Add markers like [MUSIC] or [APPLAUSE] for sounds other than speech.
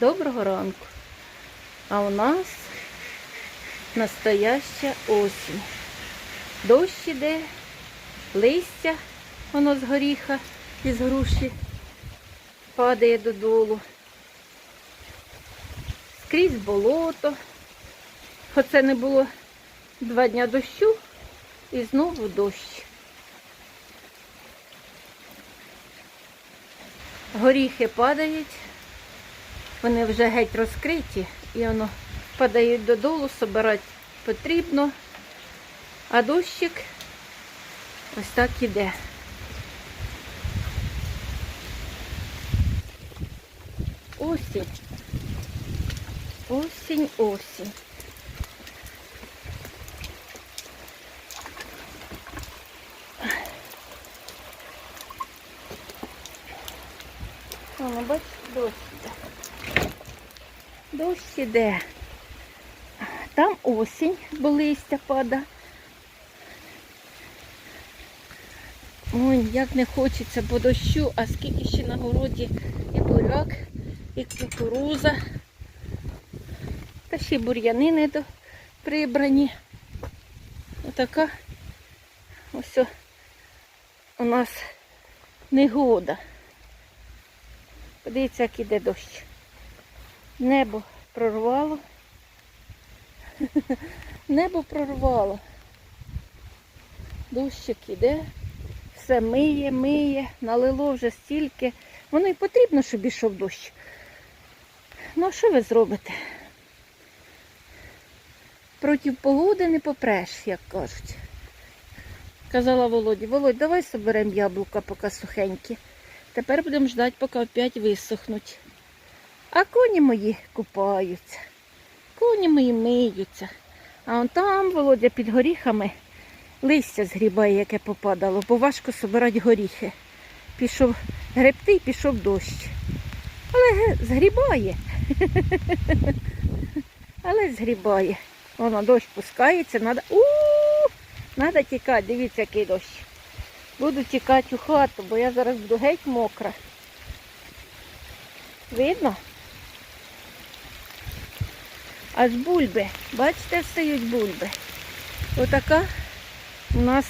Доброго ранку. А у нас настояща осінь. Дощ іде, листя, воно з горіха із груші падає додолу. Скрізь болото. Оце не було два дня дощу і знову дощ. Горіхи падають, вони вже геть розкриті і воно падають додолу, собирати потрібно, а дощик ось так іде. Осінь. Осінь, осінь. Воно, бач, дощ іде. Дощ іде. Там осінь, бо листя пада. Ой, як не хочеться по дощу, а скільки ще на городі і буряк, і кукуруза. Та ще й бур'яни не прибрані. Отака ось у нас негода. Подивіться, як іде дощ. Небо прорвало. [LAUGHS] Небо прорвало. Дощик іде, все миє, миє, налило вже стільки. Воно і потрібно, щоб ішов дощ. Ну, а що ви зробите? Проти погоди не попреш, як кажуть. Казала Володі, Володь, давай соберемо яблука, поки сухенькі. Тепер будемо ждати, поки опять висохнуть. А коні мої купаються. Коні мої миються. А он там, Володя, під горіхами листя згрібає, яке попадало, бо важко собирати горіхи. Пішов гребти і пішов дощ. Але згрібає. [LAUGHS] Але згрібає. Воно дощ пускається, треба. у Треба тікати, дивіться, який дощ. Буду тікати у хату, бо я зараз буду геть мокра. Видно? Аж бульби. Бачите, встають бульби. Отака у нас